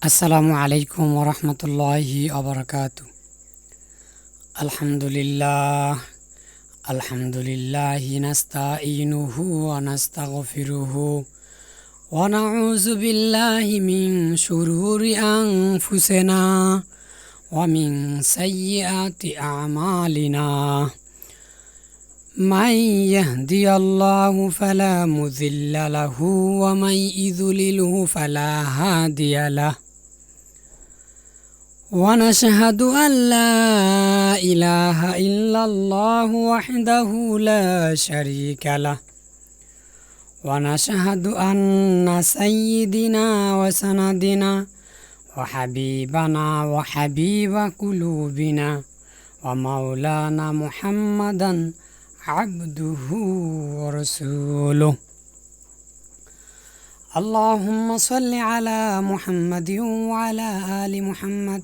আসসালামু আলাইকুম ওরহমতুল্লাহি আবরকাত আলহামদুলিল্লাহ আলহামদুলিল্লাহ নাস্তাইনুহু ওয়া নাস্তাগফিরুহু ওয়া নাউযু বিল্লাহি মিন শুরুরি আনফুসিনা ওয়া মিন সাইয়্যিআতি আমালিনা من يهدي الله فلا مذل له ومن يذلله فلا هادي له ونشهد أن لا إله إلا الله وحده لا شريك له. ونشهد أن سيدنا وسندنا وحبيبنا وحبيب قلوبنا ومولانا محمدا عبده ورسوله. اللهم صل على محمد وعلى آل محمد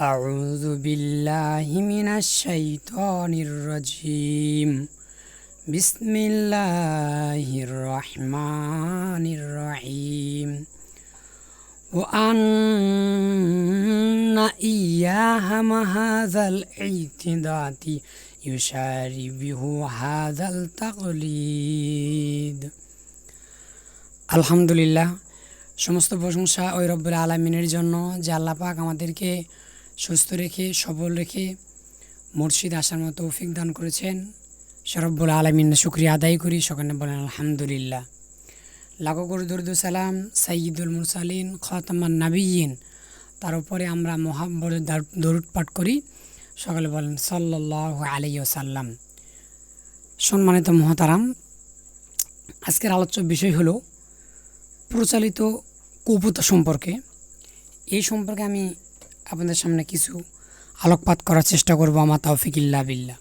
أعوذ بالله من الشيطان الرجيم بسم الله الرحمن الرحيم وأن إياهم هذا الاعتداد يشاربه هذا التقليد আলহামদুলিল্লাহ সমস্ত প্রশংসা ওই রব্বুল আলমিনের জন্য যে আল্লাহ পাক আমাদেরকে সুস্থ রেখে, সবল রেখে মুর্শিদ আসার মতো তৌফিক দান করেছেন। সে রব্বুল আলমিন, শুক্রিয়া আদায় করি। সকলে বলেন, আলহামদুলিল্লাহ। লাখো করে দরুদ সালাম সাইয়দুল মুরসালিন, খতামান নাবিয়িন তার উপরে আমরা মহাব্বর দরুদ পাঠ করি। সকলে বলেন সাল্লাহ আলী সাল্লাম সম্মানিত মহাতারাম, আজকের আলোচ্য বিষয় হলো প্রচালিত কপুতা সম্পর্কে। এই সম্পর্কে আমি আপনাদের সামনে কিছু আলোকপাত করার চেষ্টা করব, আমার তাওফিকিল্লা বিল্লা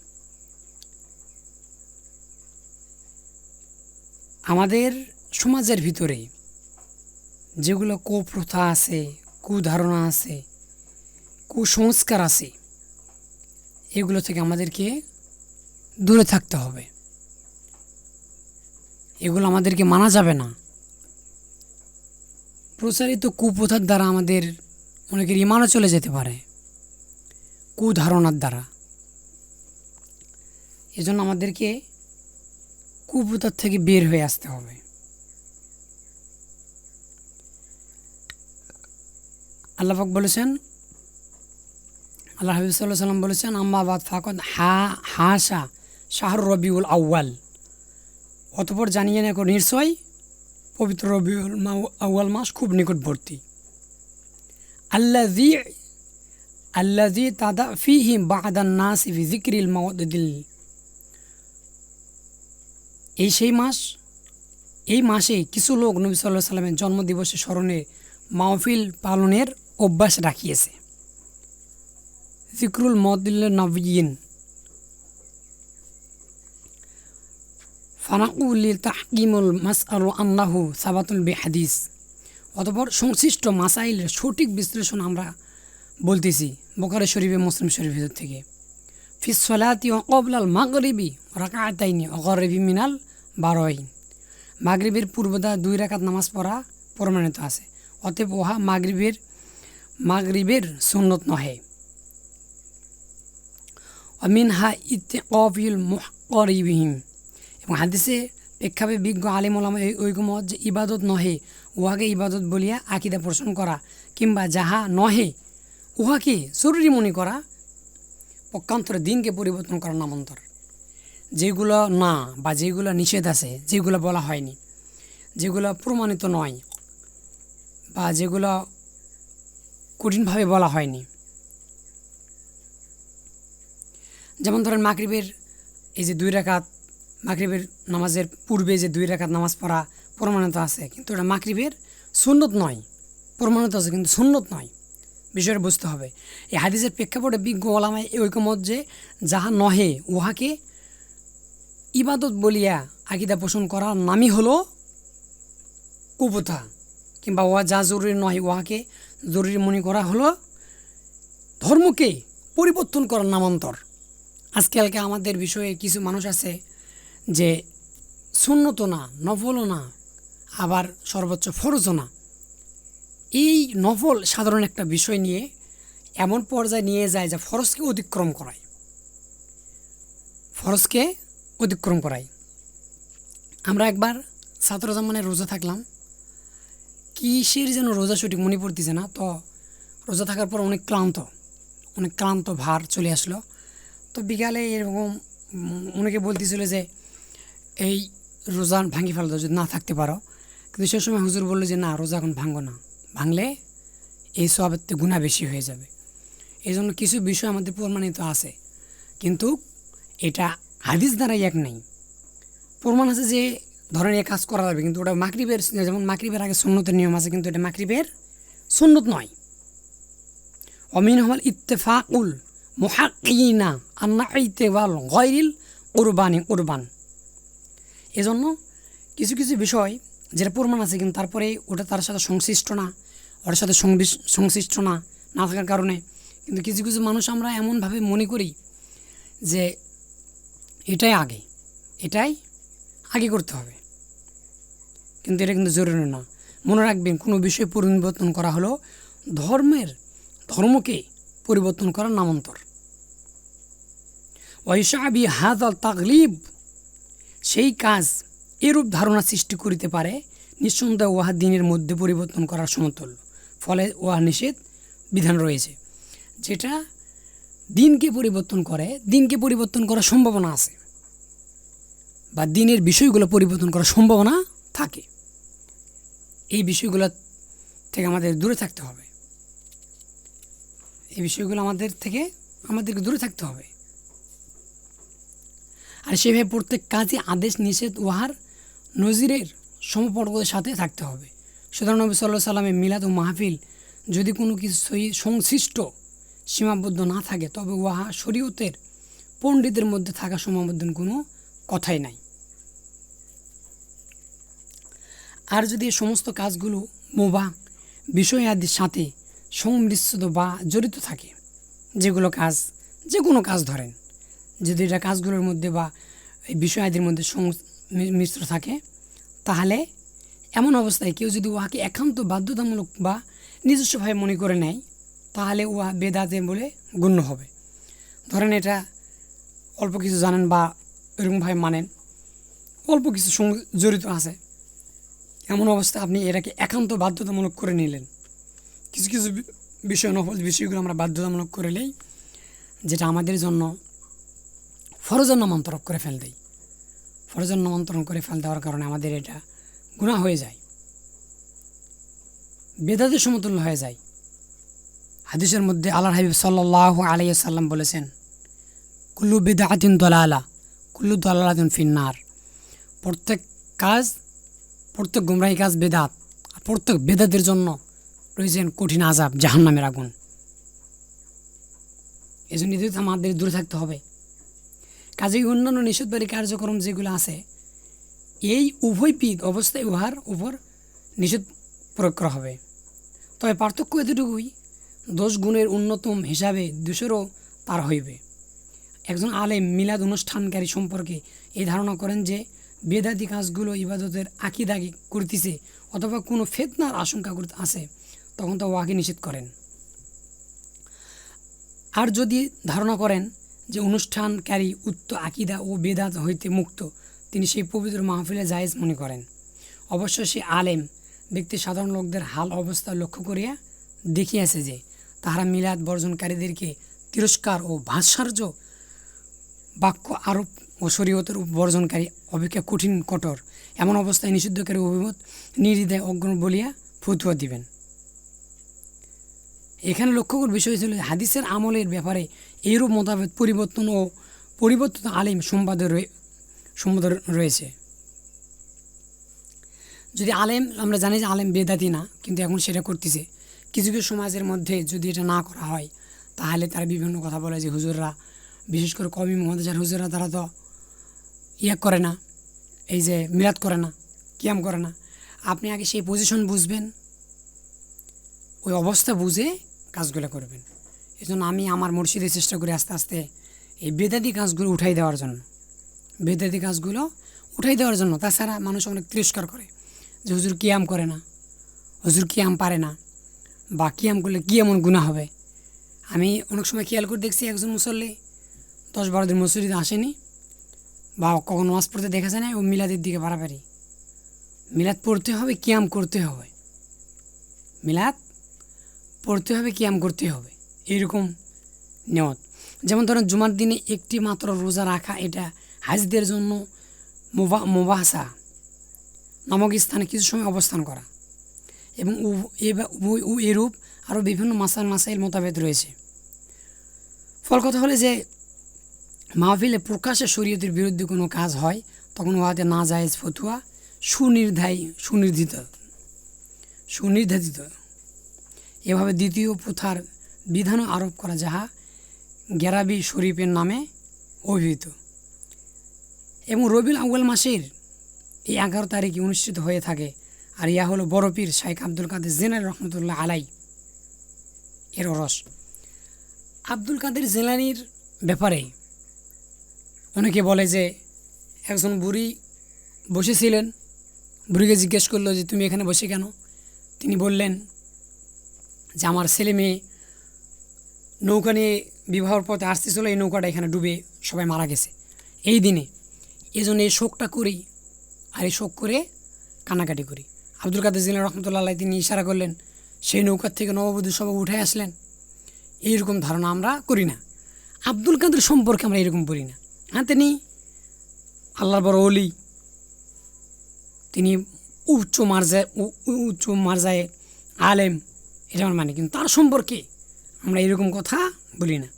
আমাদের সমাজের ভিতরে যেগুলো কুপ্রথা আছে, কুধারণা আছে, কুসংস্কার আছে, এগুলো থেকে আমাদেরকে দূরে থাকতে হবে। এগুলো আমাদেরকে মানা যাবে না। প্রচারিত কুপ্রথার দ্বারা আমাদের অনেকের ইমানও চলে যেতে পারে। কুধারণার দ্বারা। এজন্য আমাদেরকে কুপ্রথার থেকে বের হয়ে আসতে হবে। আল্লাহাক বলেছেন, আল্লাহ হাবিব সাল্লাহ সাল্লাম বলেছেন আম্মাবাদ ফাকদ হা, হাসা শাহর রবিউল আউ্য়াল। অতপর জানিয়ে নেক নিশ্চয় পবিত্র রবিউল আউ্য়াল মাস খুব নিকটবর্তী। আল্লাজি আল্লাজি তাদা ফিহি বাদান নাস ফি জিক্রিল মাওদিল এই সেই মাস, এই মাসে কিছু লোক নবী সাল্লাহ সাল্লামের জন্মদিবসের স্মরণে মাহফিল পালনের অভ্যাস রাখিয়েছে। জিক্রুল মদিল নবীন। ফানাকুল তাহকিমুল মাস আল আল্লাহু সাবাতুল বেহাদিস। অতপর সংশ্লিষ্ট মাসাইলের সঠিক বিশ্লেষণ আমরা বলতেছি বোকারে শরীফে, মুসলিম শরীফের থেকে। ফিসলাতি অকবলাল মাগরিবি রাকাতাইনি অগরিবি মিনাল বারোই মাগরিবের পূর্বদা দুই রাকাত নামাজ পড়া প্রমাণিত আছে। অতএব উহা মাগরিবের মাগরিবের সুন্নত নহে। অমিনহা ইতে কফিল মুহরিবিহিম এবং হাদিসে প্রেক্ষাপে বিজ্ঞ আলিম ওলামা ঐকমত যে ইবাদত নহে উহাকে ইবাদত বলিয়া আকিদা পোষণ করা কিংবা যাহা নহে, উহাকে জরুরি মনে করা পক্ষান্তরে দিনকে পরিবর্তন করার নামান্তর। যেগুলো না বা যেগুলো নিষেধ আছে, যেগুলো বলা হয়নি, যেগুলো প্রমাণিত নয় বা যেগুলো কঠিনভাবে বলা হয়নি। যেমন ধরেন মাগরিবের এই যে দুই রাকাত, মাগরিবের নামাজের পূর্বে যে দুই রাকাত নামাজ পড়া প্রমাণিত আছে, কিন্তু এটা মাগরিবের সুন্নত নয়। প্রমাণিত আছে, কিন্তু সুন্নত নয়। বিষয়টা বুঝতে হবে। এই হাদিসের প্রেক্ষাপটে বিজ্ঞ ওলামায় এই ঐকমত যে যাহা নহে, উহাকে ইবাদত বলিয়া আকিদা পোষণ করার নামই হলো কুপথা কিংবা উহা যা জরুরি নয় উহাকে জরুরি মনে করা হলো ধর্মকে পরিবর্তন করার নামান্তর। আজকালকে আমাদের বিষয়ে কিছু মানুষ আছে যে শূন্যত না, নফলও না আবার সর্বোচ্চ ফরজও না এই নফল সাধারণ একটা বিষয় নিয়ে এমন পর্যায়ে নিয়ে যায় যা ফরজকে অতিক্রম করায়। ফরজকে অতিক্রম করায়। আমরা একবার ছাত্র জামানের রোজা থাকলাম। কিসের যেন রোজা সঠিক মনে পড়তেছে না। তো রোজা থাকার পর অনেক ক্লান্ত অনেক ক্লান্ত ভার চলে আসলো। তো বিকালে এরকম অনেকে বলতেছিল যে, এই রোজা ভাঙি ফেলো, যদি না থাকতে পারো। কিন্তু সে সময় হুজুর বলল যে, না, রোজা এখন ভাঙো না। ভাঙলে এই সবের গুণা বেশি হয়ে যাবে। এই জন্য কিছু বিষয় আমাদের প্রমাণিত আছে। কিন্তু এটা হাদিস দ্বারাই এক নেই। প্রমাণ আছে যে, ধরেন এ কাজ করা যাবে, কিন্তু ওটা মাকরিবের যেমন মাকরিবের আগে সুন্নতের নিয়ম আছে, কিন্তু এটা মাকরিবের সুন্নত নয়। অমিন হল ইত্তেফাকুল মুহাক্কিনা আন্না ইত্তেবাল গয়রিল উরবানি উরবান এজন্য কিছু কিছু বিষয় যেটা প্রমাণ আছে, কিন্তু তারপরে ওটা তার সাথে সংশ্লিষ্ট না ওটার সাথে সংশ্লিষ্ট না না থাকার কারণে। কিন্তু কিছু কিছু মানুষ আমরা এমনভাবে মনে করি যে এটাই আগে এটাই আগে করতে হবে। কিন্তু এটা কিন্তু জরুরি না। মনে রাখবেন, কোনো বিষয় পরিবর্তন করা হলো, ধর্মের ধর্মকে পরিবর্তন করার নামান্তর। ওয়াইশাবি হাত আল তাগলিব, সেই কাজ এরূপ ধারণা সৃষ্টি করিতে পারে, নিঃসন্দেহে উহা দিনের মধ্যে পরিবর্তন করার সমতুল্য। ফলে উহা নিষেধ বিধান রয়েছে। যেটা দিনকে পরিবর্তন করে, দিনকে পরিবর্তন করার সম্ভাবনা আছে। বা দিনের বিষয়গুলো পরিবর্তন করার সম্ভাবনা থাকে। এই বিষয়গুলো থেকে আমাদের দূরে থাকতে হবে। এই বিষয়গুলো আমাদের থেকে আমাদেরকে দূরে থাকতে হবে। আর সেভাবে প্রত্যেক কাজে আদেশ, নিষেধ, উহার নজিরের সমপর্কের সাথে থাকতে হবে। সুতরাং নবী সাল্লাহ সাল্লামের মিলাদ ও মাহফিল যদি কোনো কিছু সংশ্লিষ্ট সীমাবদ্ধ না থাকে, তবে উহা শরীয়তের পণ্ডিতের মধ্যে থাকা সীমাবদ্ধ কোনো কথাই নাই। আর যদি এই সমস্ত কাজগুলো মোবা বিষয় আদির সাথে সংমিশ্রিত বা জড়িত থাকে, যেগুলো কাজ যে কোনো কাজ ধরেন, যদি এটা কাজগুলোর মধ্যে বা এই বিষয় আদির মধ্যে মিশ্র থাকে, তাহলে এমন অবস্থায় কেউ যদি উহাকে একান্ত বাধ্যতামূলক বা নিজস্বভাবে মনে করে নেয়, তাহলে উহা বেদাতে বলে গণ্য হবে। ধরেন এটা অল্প কিছু জানেন বা এরকমভাবে মানেন। অল্প কিছু সঙ্গে জড়িত আছে। এমন অবস্থা আপনি এটাকে একান্ত বাধ্যতামূলক করে নিলেন। কিছু কিছু বিষয় নফল বিষয়গুলো আমরা বাধ্যতামূলক করে নেই, যেটা আমাদের জন্য ফরজের মন্তরক করে ফেল দেয় ফরজের নামান্তরণ করে ফেল দেওয়ার কারণে আমাদের এটা গুণা হয়ে যায়। বেদাদের সমতুল্য হয়ে যায়। হাদিসের মধ্যে আল্লাহ হাবিব সাল্লাহ আলাইহি সাল্লাম বলেছেন, কুল্লু বেদাতিন দলালা, কুল্লু দলালাতিন ফিন্নার। প্রত্যেক কাজ, প্রত্যেক গুমরাহি কাজ বেদাত, আর প্রত্যেক বেদাতের জন্য রয়েছেন কঠিন আজাব জাহান্নামের আগুন। এই জন্য আমাদের দূরে থাকতে হবে। কাজেই অন্যান্য নিষেধবাড়ি কার্যক্রম যেগুলো আছে, এই উভয়বিদ অবস্থায় উহার উপর নিষেধ প্রয়োগ করা হবে। তবে পার্থক্য এতটুকুই দোষ গুণের অন্যতম হিসাবে দোষেরও তার হইবে। একজন আলেম মিলাদ অনুষ্ঠানকারী সম্পর্কে এই ধারণা করেন যে বেদাতি কাজগুলো ইবাদতের আকিদাকি করতেছে অথবা কোনো ফেতনার আশঙ্কা করতে আছে, তখন তো ওয়াকে নিষেধ করেন। আর যদি ধারণা করেন যে অনুষ্ঠানকারী উত্ত আকিদা ও বেদাত হইতে মুক্ত, তিনি সেই পবিত্র মাহফিলে জায়েজ মনে করেন। অবশ্য সে আলেম, ব্যক্তি সাধারণ লোকদের হাল অবস্থা লক্ষ্য করিয়া দেখিয়াছে যে, তাহারা মিলাদ বর্জনকারীদেরকে তিরস্কার ও ভাস্কর্য বাক্য আরোপ ও শরীয়তের বর্জনকারী অপেক্ষা কঠিন, কঠোর, এমন অবস্থায় নিষিদ্ধকারী অভিমত, নির্দ্বিধায় অগ্র বলিয়া ফতুয়া দিবেন। এখানে লক্ষ্য করার বিষয় ছিল হাদিসের আমলের ব্যাপারে এইরূপ মতামত পরিবর্তন ও পরিবর্তিত আলিম সম্বাদের রয়ে- সম্বাদ রয়েছে। যদি আলেম, আমরা জানি যে আলেম বেদাতি না, কিন্তু এখন সেটা করতেছে। কিছু কিছু সমাজের মধ্যে যদি এটা না করা হয়, তাহলে তারা বিভিন্ন কথা বলে যে হুজুররা, বিশেষ করে কবি মোহাম্মদ যার হুজুররা, তারা তো ইয়ে করে না, এই যে মিলাদ করে না, কিয়াম করে না। আপনি আগে সেই পজিশন বুঝবেন, ওই অবস্থা বুঝে কাজগুলো করবেন। এই জন্য আমি আমার মুর্শিদের চেষ্টা করি আস্তে আস্তে এই বেদাদি কাজগুলো উঠাই দেওয়ার জন্য। বেদাদি কাজগুলো উঠাই দেওয়ার জন্য। তাছাড়া মানুষ অনেক তিরস্কার করে যে হুজুর কিয়াম করে না, হুজুর কিয়াম পারে না, বা কিয়াম করলে কী এমন গুণা হবে? আমি অনেক সময় খেয়াল করে দেখছি একজন মুসল্লি দশ বারো দিন মসজিদে আসেনি, বা কখনো নামাজ পড়তে দেখা যায় না ও মিলাদের দিকে বাড়াবাড়ি। মিলাদ পড়তে হবে, কিয়াম করতে হবে। মিলাদ পড়তে হবে, কিয়াম করতে হবে। এইরকম নেওয়াত। যেমন ধরেন জুমার দিনে একটি মাত্র রোজা রাখা, এটা হাজদের জন্য মোবা মোবাসা নামক স্থানে কিছু সময় অবস্থান করা। এবং এরূপ আরও বিভিন্ন মাসাইল মাসাইল মতাবেদ রয়েছে। ফল কথা হলে যে, মাহফিলে প্রকাশ্যে শরীয়তের বিরুদ্ধে কোনো কাজ হয়, তখন উহাতে না জায়েজ ফতুয়া সুনির্ধায়ী সুনির্ধারিত সুনির্ধারিত এভাবে দ্বিতীয় প্রথার বিধানও আরোপ করা যাহা গেরাবি শরীফের নামে অভিহিত। এবং রবিউল আউয়াল মাসের এই এগারো তারিখে অনুষ্ঠিত হয়ে থাকে আর ইয়া হলো বড় পীর শাইখ আব্দুল কাদের জেনারেল রহমতুল্লাহ আলাই এর রস আব্দুল কাদের জেলানির ব্যাপারে অনেকে বলে যে একজন বুড়ি বসেছিলেন, বুড়িকে জিজ্ঞেস করল যে, তুমি এখানে বসে কেন? তিনি বললেন যে, আমার ছেলে মেয়ে নৌকা নিয়ে বিবাহর পথে আসতেছিল এই নৌকাটা এখানে ডুবে সবাই মারা গেছে। এই দিনে এই জন্য এই শোকটা করি আর এই শোক করে কান্নাকাটি করি। আব্দুল কাদের জিল্লা রহমতুল্লাহ তিনি ইশারা করলেন, সেই নৌকার থেকে নববধূ সব উঠে আসলেন। এইরকম ধারণা আমরা করি না। আব্দুল কাদের সম্পর্কে আমরা এরকম করি না। হ্যাঁ তিনি আল্লাহর বড় অলি তিনি উচ্চ মার্জায় উচ্চ মার্জায় আলেম, এটা আমার মানে। কিন্তু তার সম্পর্কে আমরা এরকম কথা বলি না।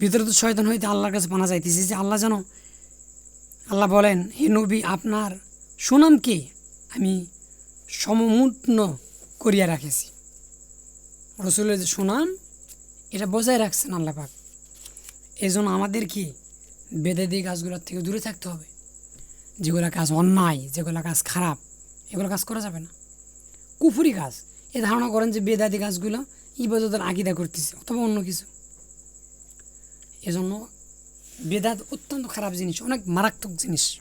ভিতরে তো শয়তান হইতে আল্লাহর কাছে পানা যাইতেছে যে আল্লাহ যেন আল্লাহ বলেন, হে নবী, আপনার সুনামকে আমি সমমূর্ণ করিয়া রাখেছি। রসুলের যে সুনাম, এটা বজায় রাখছেন আল্লাহ পাক। এই জন্য আমাদের কি বেদাদি কাজগুলোর থেকে দূরে থাকতে হবে। যেগুলো কাজ অন্যায়, যেগুলো কাজ খারাপ, এগুলো কাজ করা যাবে না। কুফুরি কাজ এ ধারণা করেন যে বেদাদি কাজগুলো ইবাদতের আকিদা করতেছে অথবা অন্য কিছু। এজন্য বেদাত অত্যন্ত খারাপ জিনিস, অনেক মারাত্মক জিনিস।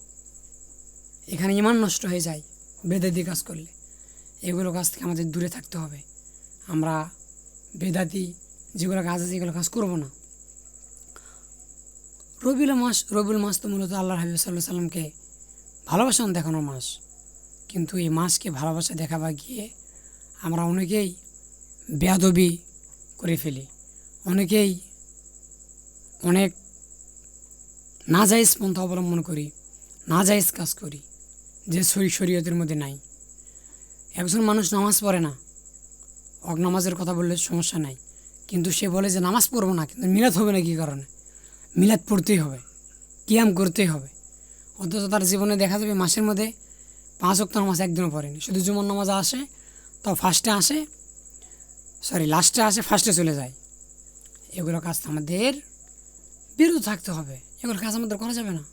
এখানে ইমান নষ্ট হয়ে যায় বেদাতি কাজ করলে। এগুলো কাজ থেকে আমাদের দূরে থাকতে হবে। আমরা বেদাতি যেগুলো কাজ আছে এগুলো কাজ করব না। রবিউল মাস রবিউল মাস তো মূলত আল্লাহ হাবিব সাল্লাহ সাল্লামকে ভালোবাসা দেখানোর মাস। কিন্তু এই মাসকে ভালোবাসা দেখাবা গিয়ে আমরা অনেকেই বেয়াদবি করে ফেলি। অনেকেই অনেক নাজাইজ পন্থা অবলম্বন করি নাজাইজ কাজ করি, যে শরী শরীয়তের মধ্যে নাই। একজন মানুষ নামাজ পড়ে না নামাজের কথা বললে সমস্যা নাই। কিন্তু সে বলে যে, নামাজ পড়ব না, কিন্তু মিলাদ হবে না কী কারণে? মিলাদ পড়তেই হবে, কিয়াম করতেই হবে। অথচ তার জীবনে দেখা যাবে মাসের মধ্যে পাঁচ অক্ট নামাজ একদিনও পড়েনি। শুধু জুমন নামাজ আসে তাও ফার্স্টে আসে সরি লাস্টে আসে ফার্স্টে চলে যায়। এগুলো কাজ তো আমাদের বিরত থাকতে হবে। এগুলো কাজ আমাদের করা যাবে না।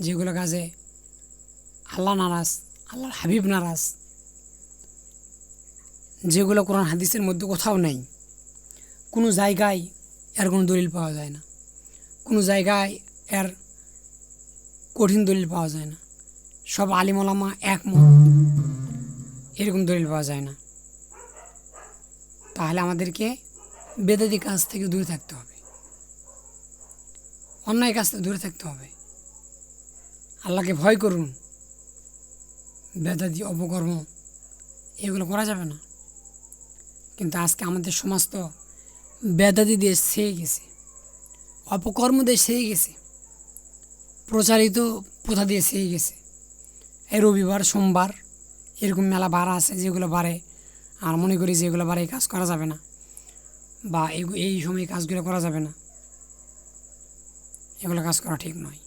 যেগুলো কাজে আল্লাহ নারাজ, আল্লাহর হাবিব নারাজ। যেগুলো কোরআন হাদিসের মধ্যে কোথাও নেই। কোনো জায়গায় এর কোনো দলিল পাওয়া যায় না। কোনো জায়গায় এর কঠিন দলিল পাওয়া যায় না। সব আলিমলামা একমত। এরকম দলিল পাওয়া যায় না। তাহলে আমাদেরকে বেদাদি কাজ থেকে দূরে থাকতে হবে। অন্যায় কাজ থেকে দূরে থাকতে হবে। আল্লাহকে ভয় করুন। বেদাদি, অপকর্ম, এগুলো করা যাবে না। কিন্তু আজকে আমাদের সমাজ তো বেদাদি দিয়ে সেয়ে গেছে, অপকর্ম দিয়ে সেয়ে গেছে, প্রচারিত প্রথা দিয়ে সেয়ে গেছে। এই রবিবার, সোমবার এরকম মেলা বার আছে যেগুলো বারে আর মনে করি যেগুলো বারে এই কাজ করা যাবে না, বা এই- সময় কাজগুলো করা যাবে না। এগুলো কাজ করা ঠিক নয়।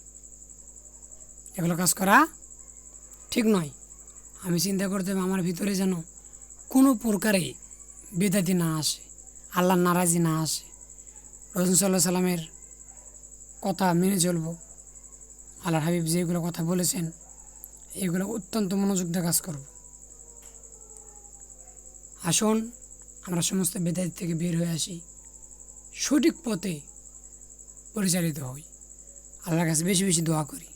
এগুলো কাজ করা ঠিক নয়। আমি চিন্তা করতে আমার ভিতরে যেন কোনো প্রকারে বেদাতি না আসে, আল্লাহ নারাজি না আসে। রসুল সাল্লাহ সাল্লামের কথা মেনে চলবো। আল্লাহ হাবিব যেগুলো কথা বলেছেন, এগুলো অত্যন্ত মনোযোগ দিয়ে কাজ করব। আসুন, আমরা সমস্ত বেদাতি থেকে বের হয়ে আসি। সঠিক পথে পরিচালিত হই। আল্লাহর কাছে বেশি বেশি দোয়া করি।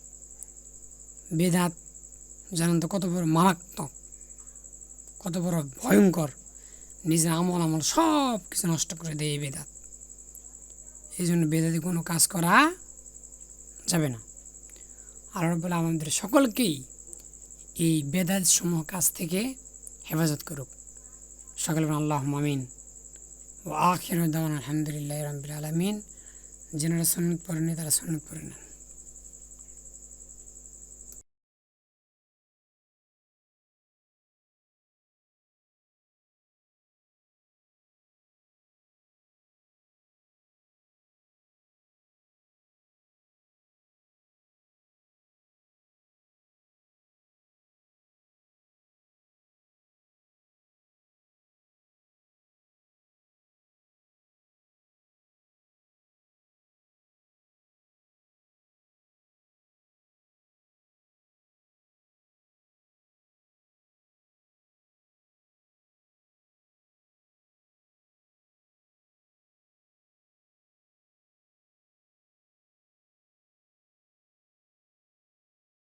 বেদাত জানেন তো কত বড় মারাত্মক, কত বড় ভয়ঙ্কর, নিজের আমল আমল সব কিছু নষ্ট করে দেয় এই বেদাত। এই জন্য বেদাতে কোনো কাজ করা যাবে না। আর বলে আমাদের সকলকেই এই বেদাত সমূহ কাজ থেকে হেফাজত করুক। সকল আল্লাহ মামিন ও আখির দাওয়ান আলহামদুলিল্লাহ রবিল আলমিন। যেনারা সন্ন্যত পড়েনি তারা সন্ন্যত পড়ে নেন।